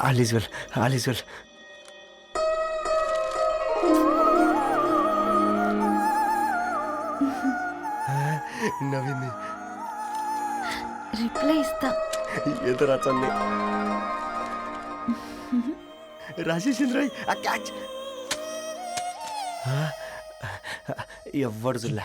All is well all is well. నవ్వింది. Reply ఇస్తా. ఏదో రచండి రాజేసింద్ర ఆ క్యాచ్. ఎవ్వడు జుల్లా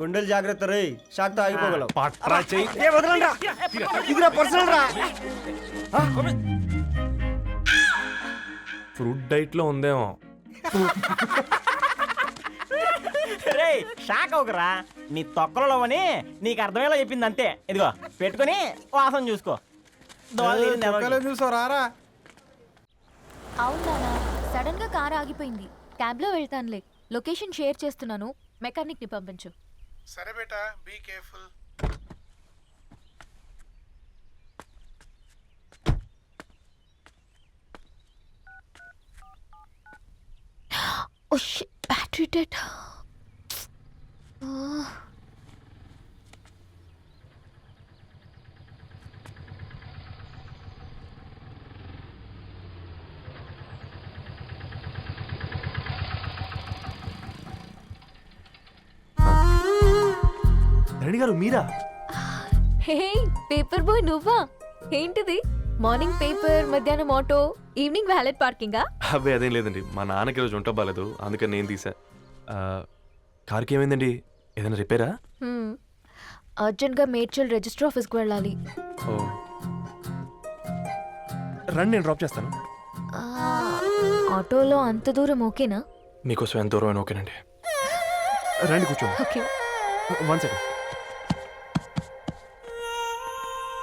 గుండెలు జాగ్రత్త రే షాక్తో ఆగిపోగలవు పట్రా చెయ్యి ఏ వదలండ్రా. ఇది నా పర్సనల్ రా. ఫ్రూట్ డైట్లో ఉందేమో. రే షాక్ అవకరా నీ తొక్కలలో అని నీకు అర్థమయ్యేలా చెప్పింది అంతే. ఇదిగో పెట్టుకొని వాసన చూసుకో. దోవలో నీళ్ళు నిలవకి. చూసావు రారా అవునా సడన్గా కార్ ఆగిపోయింది. క్యాబ్లో వెళ్తానులే. లొకేషన్ షేర్ చేస్తున్నాను. మెకానిక్ని పంపించు. సరే బేటా be careful oh battery dead Dharani గారు మీరా? హే పేపర్ బాయ్ నువ్వా? ఏంటిది? మార్నింగ్ పేపర్ మధ్యాహ్నం ఆటో ఈవినింగ్ వ్యాలెట్ పార్కింగా? అబ్బాయి అదేం లేదండి. మా నాన్నకి రోజు వంట బాగాలేదు అందుకని నేను తీసా. ఆ, కార్కి ఏమైందండి? ఏదైనా రిపేరా? అర్జెంట్గా మేడ్చల్ రిజిస్టర్ ఆఫీస్కు వెళ్ళాలి. ఓ. రండి నేను డ్రాప్ చేస్తాను. ఆ, ఆటోలో అంత దూరం ఓకేనా? మీకోసం ఎంత దూరం అయినా ఓకేనండి. రండి కూర్చోండి. Okay. One second.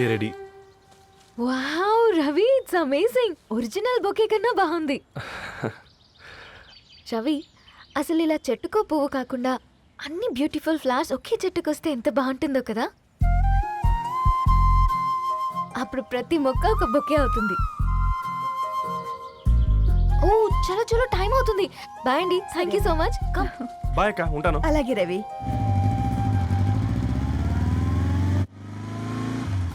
bouquet ready. Wow Ravi it's amazing. Original bouquet కన్నా బాగుంది. రవి అసలు ఇలా చెట్టుకో పువ్వు కాకుండా అన్ని బ్యూటిఫుల్ ఫ్లవర్స్ ఒకే చెట్టుకు వస్తే ఎంత బాగుంటుందో కదా? అప్పుడు ప్రతి మొక్క ఒక బొకే అవుతుంది. ఓ చలో చలో టైం అవుతుంది. బాయ్ అండి. Thank you so much come bye అక్క ఉంటాను. అలాగే రవి.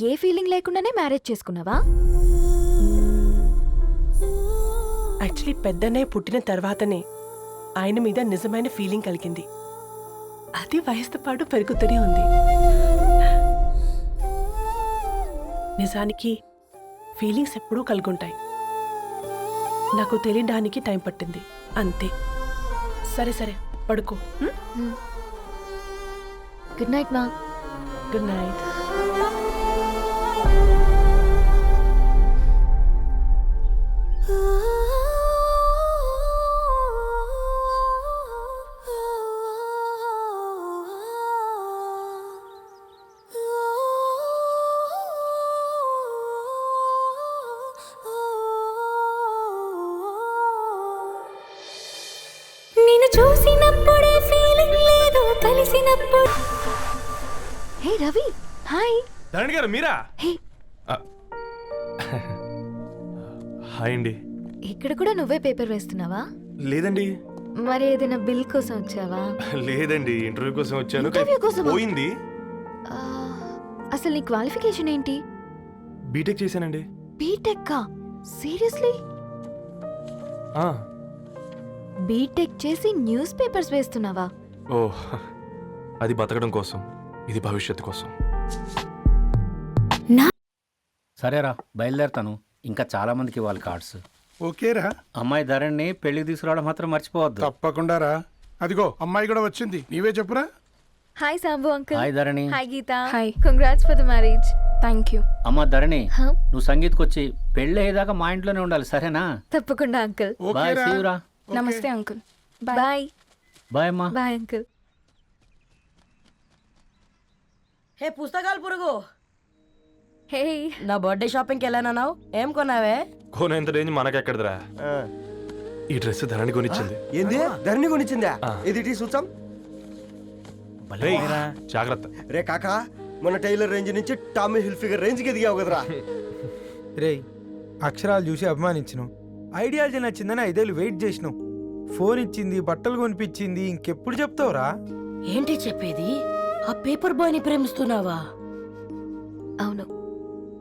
ఏ ఫీలింగ్ లేకుండానే మ్యారేజ్ చేసుకున్నావా? యాక్చువల్లీ పెద్దనే పుట్టిన తర్వాతనే ఆయన మీద నిజమైన ఫీలింగ్ కలిగింది. అది వయసుతో పాటు పెరుగుతూనే ఉంది. నిజానికి ఫీలింగ్స్ ఎప్పుడూ కలుగుంటాయి. నాకు తెలియడానికి టైం పట్టింది. అంతే. సరే సరే. పడుకో? గుడ్ నైట్ మా. Good night. చూసినప్పుడే ఫీలింగ్ లేదు కలిసినప్పుడు హే రవి హాయ్. ధరణి గారు మీరా? హే హాయ్ అండి. ఇక్కడ కూడా నువ్వే పేపర్ వేస్తున్నావా? లేదండి. మరి ఏదైనా బిల్ కోసం వచ్చావా? లేదండి ఇంటర్వ్యూ కోసం వచ్చాను. ఇంటర్వ్యూ కోసమా? పోయింది. ఆ, అసలు నీ క్వాలిఫికేషన్ ఏంటి? బీటెక్ చేశానండి. BTech seriously? ఆ, బీటెక్ చేసి న్యూస్ పేపర్స్ వేస్తున్నావా? ఓ అది బతకడం కోసం. ఇది భవిష్యత్తు కోసం. సరేరా బయలుదేరుతాను. ఇంకా చాలా మందికి ఇవ్వాలి కార్డ్స్. ఓకేరా అమ్మాయి ధరణి పెళ్ళికి తీసుకురావడం మాత్రం మర్చిపోవద్దు. తప్పకుండా రా. అదిగో అమ్మాయి కూడా వచ్చింది. నీవే చెప్పురా. Hi Sambu uncle hi Dharani hi Geetha hi congrats for the marriage thank you అమ్మ ధరణి Huh? నువ్వు సంగీత్కి వచ్చి పెళ్ళి అయ్యేదాకా మా ఇంట్లోనే ఉండాలి సరేనా? తప్పకుండా అంకుల్ బాయ్ ఓకేరా సీయురా నమస్తే అంకుల్ బాయ్ బాయ్ అమ్మా. బాయ్ అంకుల్ హే పుస్తకాలు పురుగు. హే. నా బర్త్డే షాపింగ్కి వెళ్ళానన్నావు? ఏం కొన్నావే? కోనేంత రేంజ్ మనకెక్కడదిరా? ఈ డ్రెస్ ధరణి కొనిచ్చింది. ఏంది? ధరణి కొనిచ్చిందా. ఇది టీ సూచం రేయ్, జాగ్రత్త. రే కాకా మన టైలర్ రేంజ్ నుంచి టామీ హిల్ఫిగర్ రేంజ్కి ఎదిగావు కదరా. రేయ్ అక్షరాలు చూసి అభిమానించను. ఐడియాలజీ నచ్చిందని ఐదేళ్ళు వెయిట్ చేసినావు ఫోన్ ఇచ్చింది బట్టలు కొనిపించింది ఇంకెప్పుడు చెప్తావురా? ఏంటి చెప్పేది? ఆ పేపర్ బాయ్ని ప్రేమిస్తున్నావా? అవును.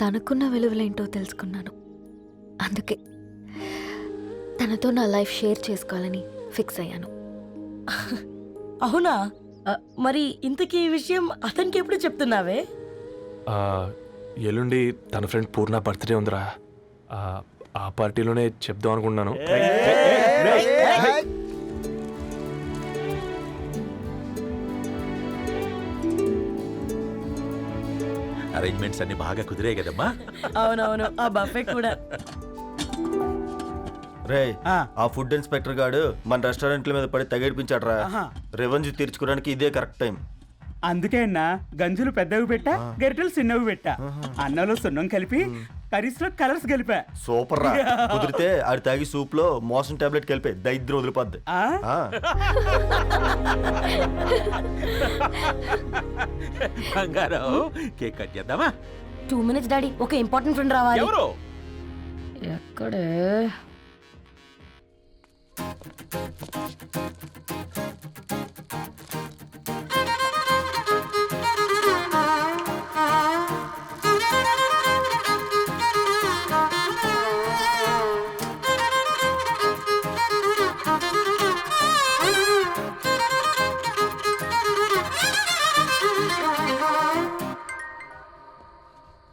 తనకున్న విలువలేంటో తెలుసుకున్నాను అందుకే తనతో నా లైఫ్ షేర్ చేసుకోవాలని ఫిక్స్ అయ్యాను అవునా మరి ఇంతకీ ఈ విషయం అతనికి ఎప్పుడు చెప్తున్నావే ఆ, ఎల్లుండి తన ఫ్రెండ్ పూర్ణ బర్త్డే ఉందిరా ఆ, ఆ పార్టీలోనే చెప్దాం అనుకుంటున్నాను అరేంజ్మెంట్స్ అన్ని బాగా కుదిరాయి కదమ్మా. అవునవును ఆ బఫే కూడా. రే ఆ. ఫుడ్ ఇన్స్పెక్టర్ గాడు మన రెస్టారెంట్ల మీద పడి తగేడిపించాడరా. రెవెన్యూ తీర్చుకోవడానికి ఇదే కరెక్ట్ టైం అందుకే అన్న గంజులు పెద్దవి పెట్టా గరిటెలు చిన్నవి పెట్టా. అన్నంలో సున్నం కలిపి కర్రీస్లో కలర్స్ కలిపా సూపర్ రా. కుదిరితే ఆడి తాగి సూప్లో మోషన్ టాబ్లెట్ కలిపే దైద్యం వదిలిపోద్ది. ఆ? ఆ. బంగారం. కేక్ కట్ చేద్దామా? టూ మినిట్స్ డాడీ ఒక ఇంపార్టెంట్ ఫ్రెండ్ రావాలి. ఎవరు? ఎక్కడే?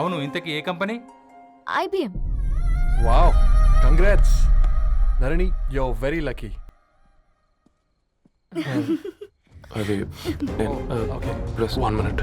అవును ఇంతకీ ఏ company? IBM wow congrats. Dharani you very lucky అది ఓకే ప్లస్ వన్ మినిట్.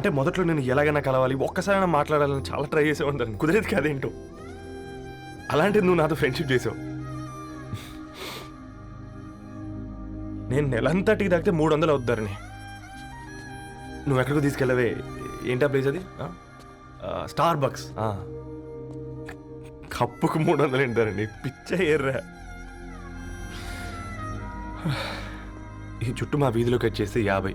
అంటే మొదట్లో నేను ఎలాగైనా కలవాలి ఒక్కసారైనా మాట్లాడాలని చాలా ట్రై చేసేవాడిని ధరణి కుదిరేది కాదేంటో. అలాంటిది నువ్వు నాతో ఫ్రెండ్షిప్ చేసావు. నేను నెలంతటికి తాకితే మూడు వందలు అవుతారని నువ్వు ఎక్కడికో తీసుకెళ్ళవే. ఏంటా ప్లేస్ అది? స్టార్ బక్స్ కప్పుకు మూడు వందలు ఏంటారండి పిచ్చ ఎర్రా. ఈ చుట్టూ మా వీధిలోకి వచ్చేస్తే యాభై.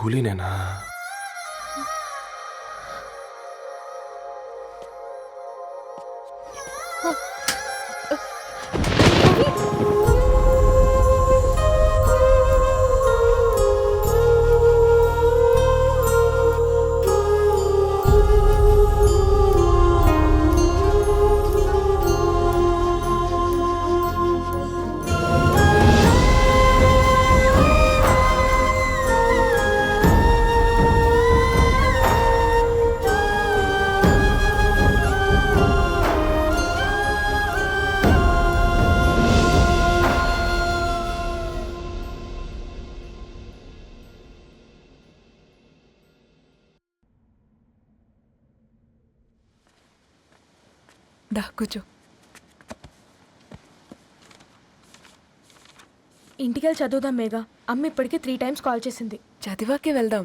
కూలీనేనా? ఇంటికెళ్ళి చదువుదాం మేఘా. అమ్మ ఇప్పటికే త్రీ టైమ్స్ కాల్ చేసింది. చదివాకే వెళ్దాం.